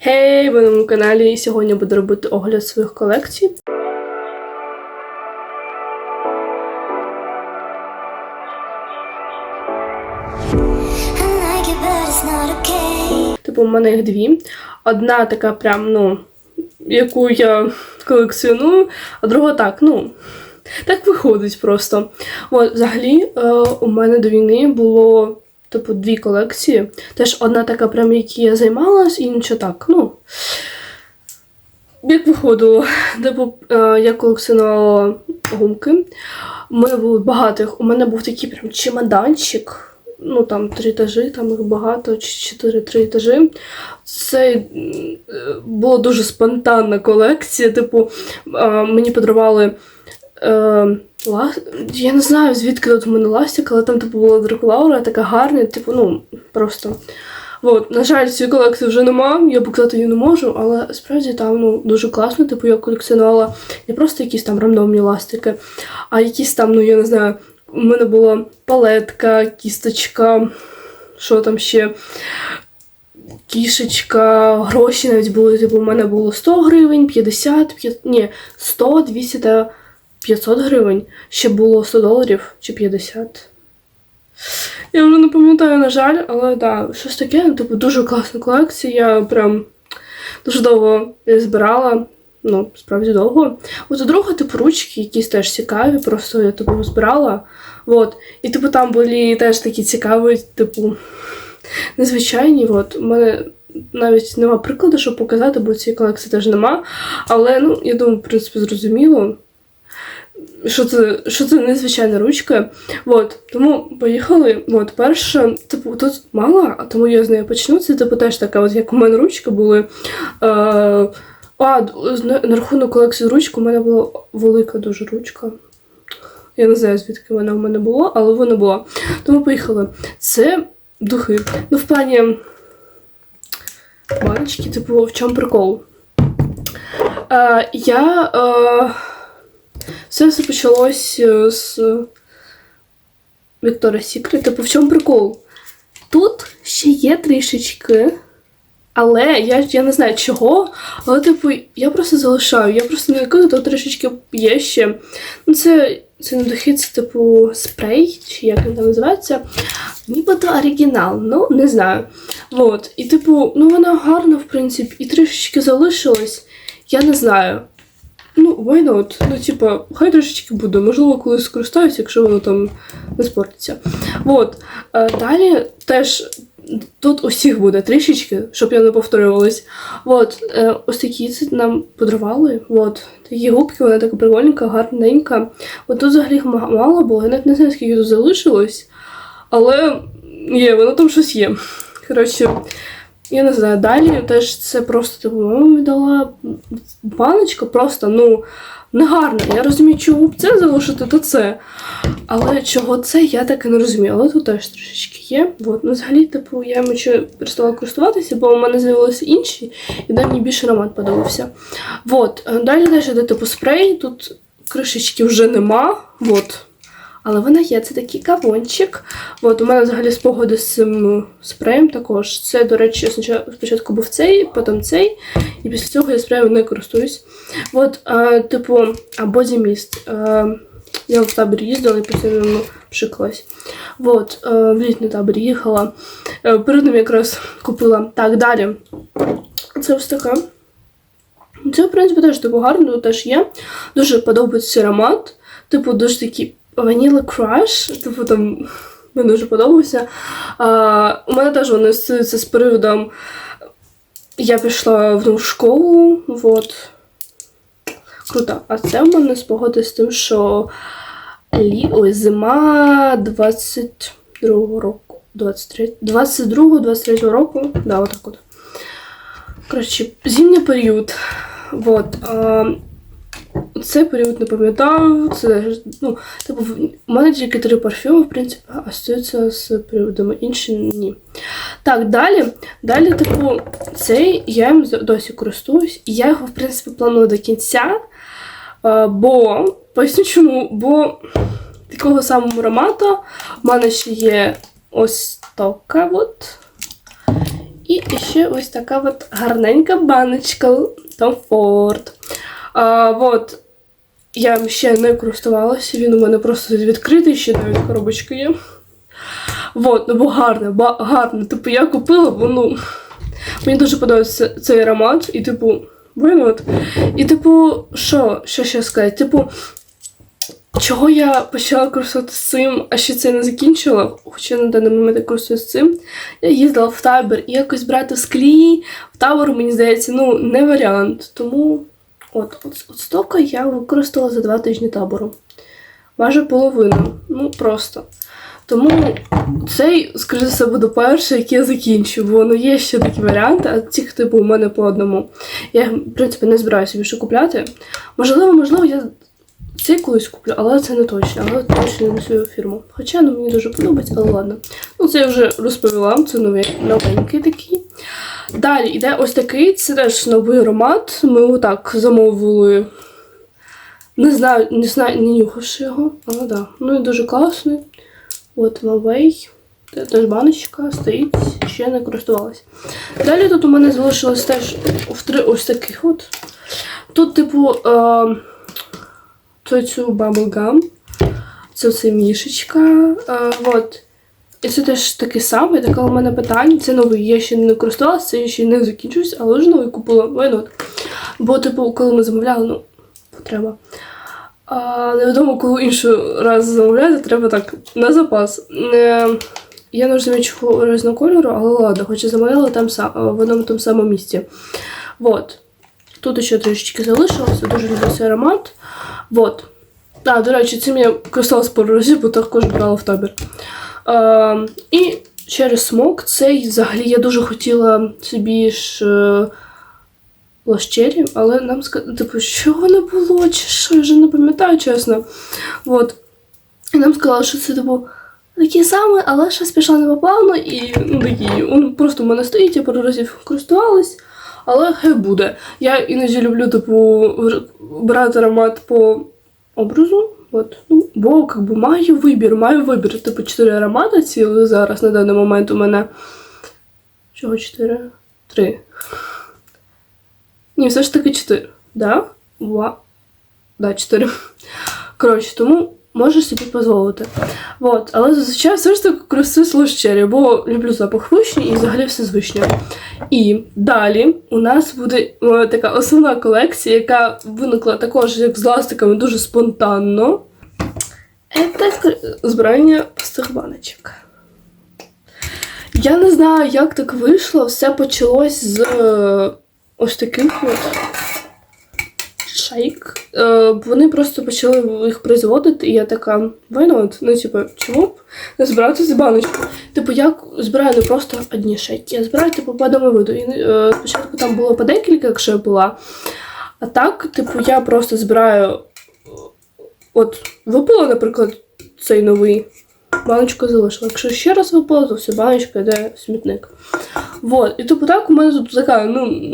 Хей, ви на моєму каналі. Сьогодні буду робити огляд своїх колекцій. Типу, у мене їх дві. Одна така прям, ну, яку я колекціоную, а друга так, ну. Так виходить просто. От, взагалі, е, у мене до війни було, типу, дві колекції. Теж одна така, прям, які я займалась, інша так, ну. Як виходило, типу, е, я колекціонувала гумки. У мене було багато. У мене був такий прям чемоданчик. Ну там три етажі, там їх багато, чи чотири-три етажі. Це е, була дуже спонтанна колекція. Типу, е, мені подарували. Ла... Я не знаю, звідки тут у мене ластик, але там типу була дракулаура, така гарна, типу, ну, просто. От, на жаль, цієї колекції вже нема, я показати її не можу, але справді там ну, дуже класно. Типу я колекціонувала не просто якісь там рандомні ластики, а якісь там, ну я не знаю, у мене була палетка, кісточка, що там ще, кішечка, гроші навіть були. Типу, у мене було 100 гривень, 50, 5, ні, 100, 200 та 500 гривень. Ще було 100 доларів чи 50. Я вже не пам'ятаю, на жаль, але да, щось таке, типу, дуже класна колекція. Я прям дуже довго збирала. Ну, справді довго. От друга, типу, ручки, якісь теж цікаві, просто я типу збирала. От. І типу там були теж такі цікаві, типу, незвичайні. От. У мене навіть нема прикладу, щоб показати, бо цієї колекції теж нема. Але ну, я думаю, в принципі, зрозуміло. Що це, що це незвичайна ручка. От, тому поїхали. От, перше, типу, тут мала, а тому я з нею почну. Це типу теж така, от як у мене ручки були. Е, а, на, рахунок колекції ручок у мене була велика дуже ручка. Я не знаю, звідки вона у мене була, але вона була. Тому поїхали. Це духи. Ну, в плані баночки, типу, в чому прикол? Е, я. Е, все почалось е, з Віктора Сікрет. Типу, в чому прикол? Тут ще є трішечки. Але я, я не знаю чого, але типу, я просто залишаю. Я просто не виконую, то трішечки є ще. Ну, це, це не духи, це типу спрей, чи як він там називається. Нібито оригінал, ну не знаю. От. І типу, ну вона гарна, в принципі, і трішечки залишилась. Я не знаю. Ну, why not? Ну, типа, хай трошечки буде. Можливо, колись скористаюся, якщо воно там не спортиться. От. Е, далі теж тут усіх буде трішечки, щоб я не повторювалась. От, е, ось такі це нам подарували. От, такі губки, вона така прикольненька, гарненька. От тут взагалі мало було, я навіть не знаю, скільки тут залишилось. Але є, воно там щось є. Коротше, я не знаю, далі теж це просто типу, мама віддала баночка, просто ну негарна. Я розумію, чого б це залишити, то це. Але чого це, я так і не розумію. Але тут теж трішечки є. От. Ну, взагалі, типу, я ще перестала користуватися, бо у мене з'явилися інші, і де мені більше аромат подобався. От. е, Далі теж йде типу спрей. Тут кришечки вже нема. От. Але вона є, це такий кавончик. От, у мене взагалі спогади з цим ну, спреєм також. Це, до речі, спочатку- був цей, потім цей, і після цього я спреєм не користуюсь. От, а, типу, а Body Mist. Я в табір їздила і постійно пшикалась. От, а, в літній табір їхала. Е, Перед ним якраз купила. Так, далі. Це ось така. Це, в принципі, теж типу гарно, теж є. Дуже подобається аромат. Типу, дуже такий Vanilla Crush. Типу там мені дуже подобався. А, у мене теж вони асоціюються з періодом. Я пішла в нову школу. Вот. Круто. А це в мене спогади з тим, що лі... Ой, зима 22-го року. 23... 22-23 року. Да, отак от. Коротше, зимній період. Вот. Цей період не пам'ятаю. Це ну, типу, у мене тільки три парфюми, в принципі, асоціюються з періодами, інші ні. Так, далі. Далі, типу, цей я їм досі користуюсь, я його, в принципі, планую до кінця. Бо поясню чому, бо такого самого аромату в мене ще є ось така от. І ще ось така от гарненька баночка Tom Ford. А, от, я ще не користувалася, він у мене просто відкритий, ще навіть коробочка є. Вот, ну бо гарне, ба- гарне. Типу, я купила, бо ну. Мені дуже подобається цей аромат, і типу, блин, от. І типу, що, що ще сказати? Типу, чого я почала користуватися цим, а ще це не закінчила, хоча на даний момент я користуюсь цим. Я їздила в табір і якось брати в склі в табор, мені здається, ну, не варіант. Тому от, от, от стока я використала за два тижні табору. Майже половину. Ну, просто. Тому цей, за все, буде перший, який я закінчу, бо ну, є ще такі варіанти, а цих типу у мене по одному. Я в принципі, не збираюся більше купляти. Можливо, можливо, я цей колись куплю, але це не точно, але точно не свою фірму. Хоча ну, мені дуже подобається, але ладно. Ну, це я вже розповіла, це новий, новенький такий. Далі йде ось такий, це теж новий аромат. Ми його так замовили. Не знаю, не знаю, не нюхавши його, але да. Ну і дуже класний. От Мавей. Це теж баночка стоїть, ще не користувалась. Далі тут у мене залишилось теж в три ось таких от. Тут, типу, е, це цю Bubblegum. Це оце мішечка. Е, от. І це теж такий самий, таке у мене питання. Це новий, я ще не користувалася, це я ще не закінчуюсь, але вже новий купила. Why? Бо, типу, коли ми замовляли, ну, потреба. А невідомо, коли інший раз замовляти, треба так на запас. Е, я не розумію, чого різного кольору, але ладно, хоч і замовляла там сам, в одному тому самому місці. Вот. Тут ще трішечки залишилося, дуже люблю цей аромат. Вот. А, до речі, цим я користувалася пару разів, бо також брала в табір. Е, і через смок цей взагалі я дуже хотіла собі ж. Е, лощері, але нам сказали, типу, що не було, чи що, я вже не пам'ятаю, чесно. Вот. І нам сказали, що це типу такі самі, але щось пішло не по плану, і ну такі, він просто в мене стоїть, я пару разів користувалась, але хай буде. Я іноді люблю, типу, брати аромат по образу. От, ну, бо как би, маю вибір, маю вибір. Типу, чотири аромати ціли зараз на даний момент у мене. Чого чотири? Три. Ні, все ж таки 4. Да? Ва. Да, 4. Коротше, тому можу собі дозволити. Вот. Але зазвичай все ж таки користуюсь лощері, бо люблю запах вишні і взагалі все з вишнею. І далі у нас буде е, така основна колекція, яка виникла також як з ластиками дуже спонтанно. Це збирання пустих баночок. Я не знаю, як так вийшло. Все почалось з е, ось таких от шейк. Е, вони просто почали їх производити, і я така, why not? Ну, типу, чому б не збирати з баночку? Типу, я збираю не просто одні шейки, я збираю типу по одному виду. І, е, спочатку там було по декілька, якщо я була. А так, типу, я просто збираю. От, випила, наприклад, цей новий. Баночку залишила. Якщо ще раз випала, то все, баночка йде в смітник. Вот. І типу так у мене тут така, ну.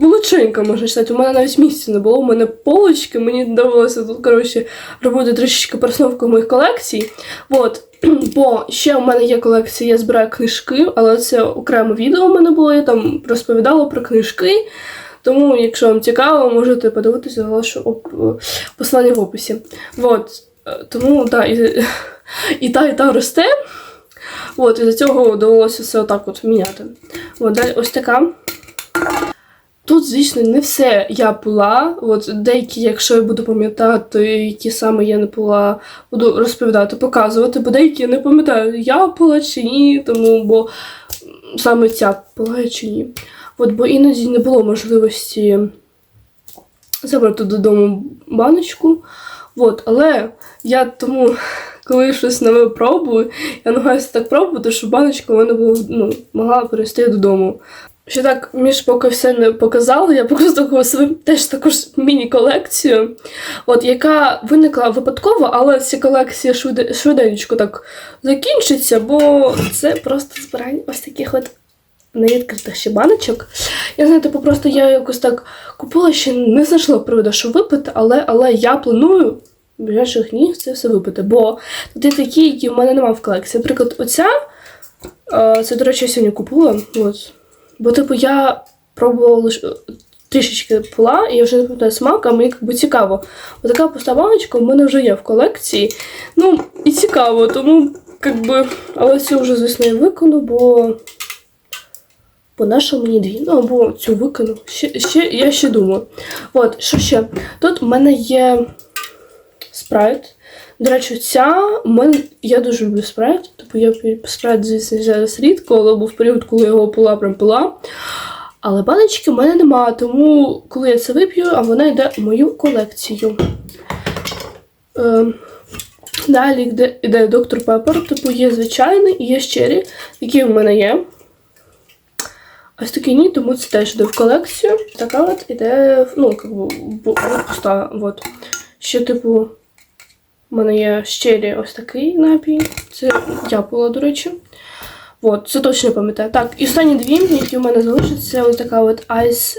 Величенька, можна сказати. У мене навіть місця не було. У мене полочки, мені довелося тут, коротше, робити трішечки пересновку моїх колекцій. Вот. Бо ще у мене є колекція, я збираю книжки, але це окреме відео у мене було, я там розповідала про книжки. Тому, якщо вам цікаво, можете подивитися, залишу оп- посилання в описі. Вот. Е, Тому, так, і, і та, і та росте. От, і за цього довелося все отак от міняти. От, далі ось така. Тут, звісно, не все я пила. От деякі, якщо я буду пам'ятати, які саме я не пила, буду розповідати, показувати, бо деякі я не пам'ятаю, я пила чи ні, тому бо саме ця пила чи ні. От, бо іноді не було можливості забрати додому баночку. От, але я тому, коли щось нове пробую, я намагаюся так пробувати, щоб баночка в мене була, ну, могла перейти додому. Ще так, між поки все не показала, я покажу таку свою теж також міні-колекцію, от, яка виникла випадково, але ця колекція швиденько так закінчиться, бо це просто збирання ось таких от невідкритих ще баночок. Я знаю, типу, просто я якось так купила, ще не знайшла приводу, що випити, але, але я планую в ближайших днів це все випити, бо тут є такі, які в мене немає в колекції. Наприклад, оця Це, до речі, я сьогодні купила. От. Бо, типу, я пробувала лише трішечки пила, і я вже не пам'ятаю смак, а мені якби цікаво. Отака пуста баночка в мене вже є в колекції. Ну, і цікаво, тому, якби, але цю вже, звісно, я викону, бо. Бо наша мені дві, ну або цю викину. Ще, ще, я ще думаю. От, що ще? Тут в мене є спрайт. До речі, ця в мене я дуже люблю спрайт. Тобто я спрайт, звісно, зараз рідко, але був період, коли я його пила, прям пила. Але баночки в мене немає, тому коли я це вип'ю, а вона йде в мою колекцію. Е, далі йде, йде доктор Пеппер, типу є звичайний і є щирі, які в мене є. Ось такі ні, тому це теж йде в колекцію. Така от іде, ну, як би, пуста. Ще, типу, у мене є щирі ось такий напій. Це я пила, до речі. От, це точно пам'ятаю. Так, і останні дві, які в мене залишаться, ось така от айс.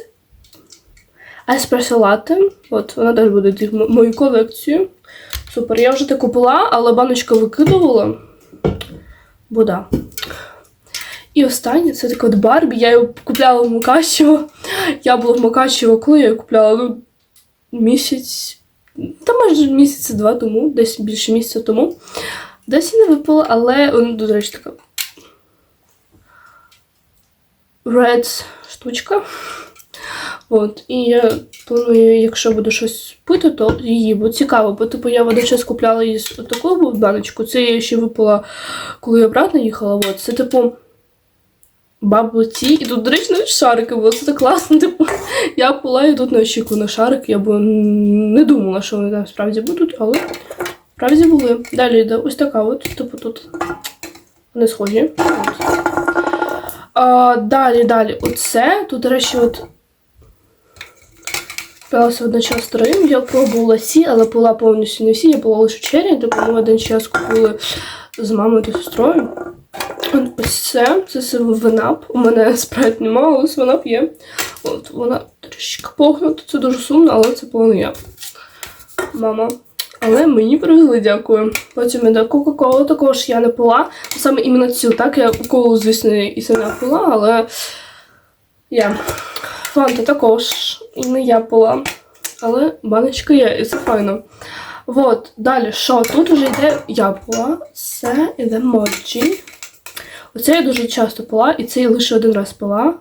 Еспресо латте. От, вона теж буде йти в мою колекцію. Супер. Я вже таку пила, але баночку викидувала. Бо да. І останнє це така от Барбі. Я її купляла в Мукачево. Я була в Мукачево, коли я її купляла ну, місяць. Та майже місяця два тому, десь більше місяця тому. Десь я не випала, але ну, до речі, така Red штучка. От, і я планую, якщо буду щось пити, то її, бо цікаво, бо типу я водночас купляла її з таку баночку. Це я ще випила, коли я обратно їхала. От, це типу бабло-ті. І тут, до речі, навіть шарики були. Це так класно. Типу, я пила і тут не очікую на шарик. Я б не думала, що вони там справді будуть, але справді були. Далі йде ось така от, типу тут. Вони схожі. А, далі, далі, оце. Тут, до речі, от. Пилася одночасно старим. Я пробувала всі, але пила повністю не всі. Я пила лише чері, типу ми один час купили з мамою та сестрою. Ось це, це севенап. У мене спрайт немає, але севенап є. От вона трішки погнута, це дуже сумно, але це я. Мама. Але мені привезли, дякую. Потім іде Кока-Кола також я не пила. Саме іменно цю, так, я колу, звісно, і сама пила, але я. Фанта також. І не я пила. Але баночка є, і це файно. От, далі, що? Тут вже йде я пила. Це іде моджі. Оце я дуже часто пила, і це я лише один раз пила.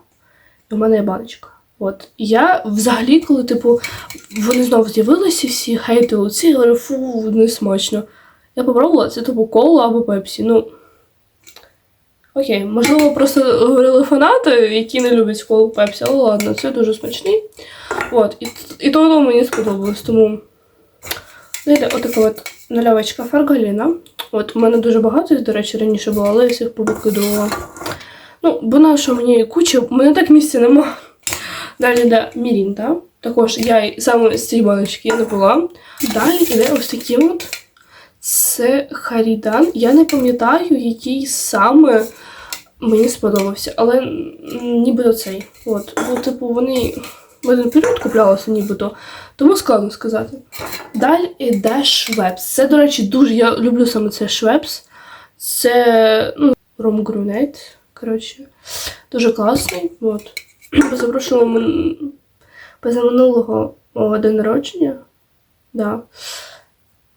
І в мене є баночка. От. І я взагалі, коли, типу, вони знову з'явилися всі, хейтили ці, я говорю, фу, не смачно. Я попробувала, це типу кола або пепсі. Ну. Окей, можливо, просто говорили фанати, які не люблять колу пепсі, але ладно, це дуже смачний. От, і, і то воно мені сподобалось, тому. Знаєте, отака от налявочка фаргаліна. От, у мене дуже багато, до речі, раніше було, але я всіх повикидувала. Ну, бо на що мені куча, у мене так місця нема. Далі йде Мірінда. Також я саме з цієї баночки не була. Далі йде ось такі от. Це Харідан. Я не пам'ятаю, який саме мені сподобався, але м, нібито цей. От. Ну, типу, вони один період куплялися нібито, тому складно сказати. Далі йде Швепс. Це, до речі, дуже. Я люблю саме цей Швепс. Це ну, Ром Грунет. Коротше, дуже класний. От. Запрошувала мен... позаминулого день народження. Да.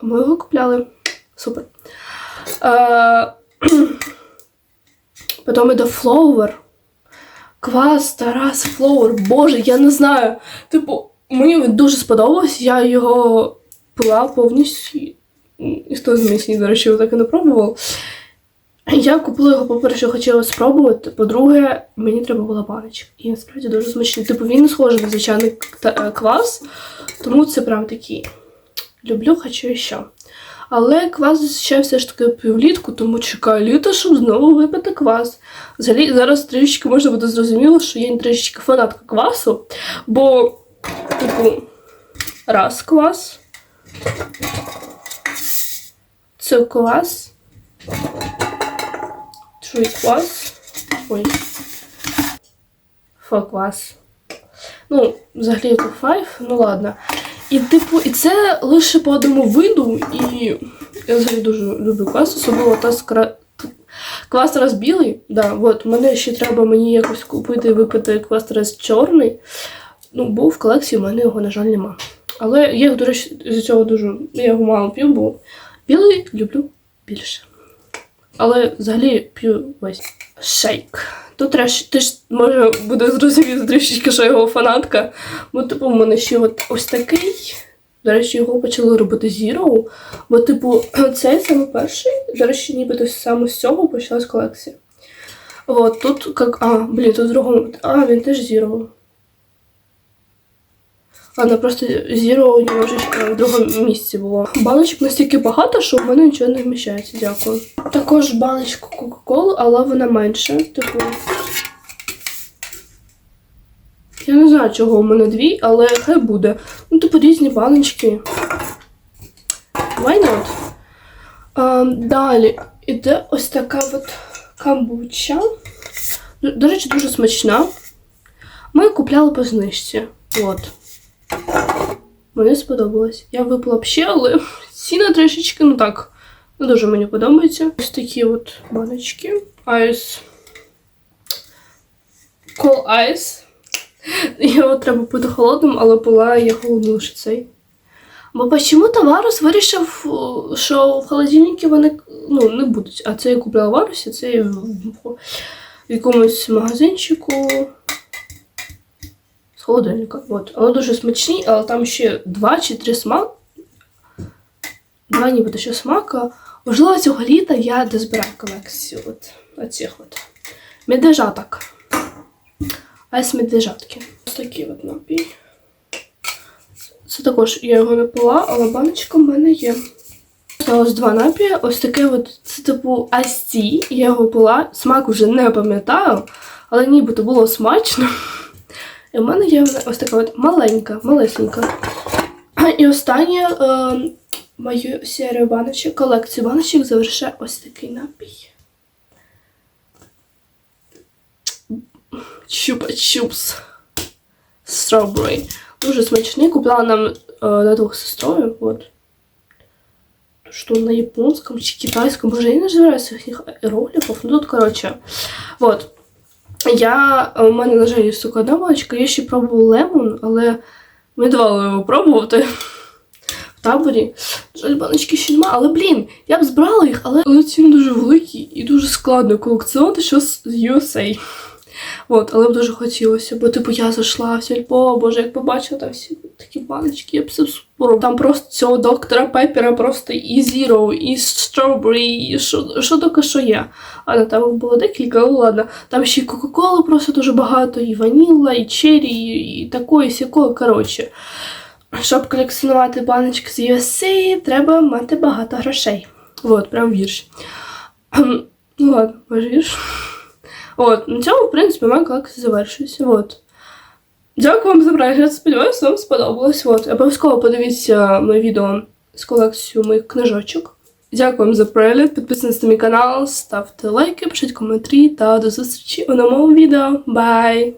Ми його купляли. Супер. Е... Потім іде Flower. Квас, Тарас, Флоуер. Боже, я не знаю. Типу, мені дуже сподобався. Я його пила повністю. І хто з місій, до речі, так і не пробував. Я купила його, по-перше, хотіла спробувати. По-друге, мені треба була баночка. І насправді дуже смачний. Типу він не схожий на звичайний е, квас, тому це прям такий. Люблю, хочу ще. Але квас зустрічаю все ж таки півлітку, тому чекаю літо, щоб знову випити квас. Взагалі зараз трішечки можна буде зрозуміло, що я не трішечки фанатка квасу, бо, типу, раз квас. Це квас. True квас. Ой. Four квас. Ну, взагалі це five, ну ладно. І типу, і це лише по одному виду, і я взагалі дуже люблю квас, особливо та з кра... Квастерас білий, да, от, мене ще треба мені якось купити випити квастерас чорний. Ну, був в колекції, у мене його, на жаль, нема. Але я до речі, з цього дуже. Я його мало п'ю, бо білий люблю більше. Але взагалі п'ю весь шейк. Тут треш, ти ж може буде зрозуміти трішечки, що його фанатка. Бо, типу, в мене ще от ось такий. До речі, його почали робити Zero. Бо, типу, цей саме перший, до речі, нібито саме з цього почалась колекція. От, тут як. А, блін, тут другому. А, він теж Zero. Ладно, просто Zero немножечко в другому місці було. Баночок настільки багато, що в мене нічого не вміщається, дякую. Також баночка Кока-Коли, але вона менше. Типу. Я не знаю, чого у мене дві, але хай буде. Ну, типу, різні баночки. Why not? А, далі іде ось така от камбуча. До речі, дуже смачна. Ми купляли по знижці. От. Мені сподобалось. Я випила б ще, але ціна трішечки, ну так, не дуже мені подобається. Ось такі от баночки. Айс. Cold Ice. Його треба пити холодним, але пила я холодну цей. Бо чому Варус вирішив, що в холодильнику вони ну, не будуть. А це я купила в Варусі, це я в якомусь магазинчику холодильника. От. Але дуже смачні, але там ще два чи три смак. Два нібито ще смака. Можливо, цього літа я дозбираю колекцію от, оцих от медвежаток. Айс медвежатки. Ось такі от напій. Це також я його не пила, але баночка в мене є. Ось два напії. Ось таке от, це типу айсті. Я його пила. Смак вже не пам'ятаю, але нібито було смачно. І в мене є ось така от маленька, малесенька. І останнє е, мою серію баночок, колекцію баночок завершує ось такий напій. Чупа-чупс. Strawberry. Дуже смачний. Купила нам е, на двох сестрою. Вот. Что на японском чи китайском, боже, я не разбираюсь в их иероглифов. Ну тут, короче, вот. Я, у мене, на жаль, сука одна баночка, я ще пробувала лемон, але ми давали його пробувати в таборі. Жаль, баночки ще нема, але блін, я б збрала їх, але, але ціни дуже великі і дуже складно колекціонувати щось з USA. От, але б дуже хотілося, бо типу я зайшла в сільпо, боже, як побачила там всі такі баночки, я б все. Там просто цього доктора Пеппера просто і Zero, і Strawberry, і що, тільки що є. А там було декілька, ну ладно. Там ще й Кока-Коли просто дуже багато, і ваніла, і черрі, і такої, сякої, коротше. Щоб колекціонувати баночки з USA, треба мати багато грошей. От, прям вірш. Ну ладно, може вірш. От, на цьому, в принципі, моя колекція завершується. От. Дякую вам за перегляд. Сподіваюся, вам сподобалось. От. Обов'язково подивіться моє відео з колекцією моїх книжочок. Дякую вам за перегляд. Підписуйтесь на мій канал, ставте лайки, пишіть коментарі та до зустрічі у новому відео. Бай!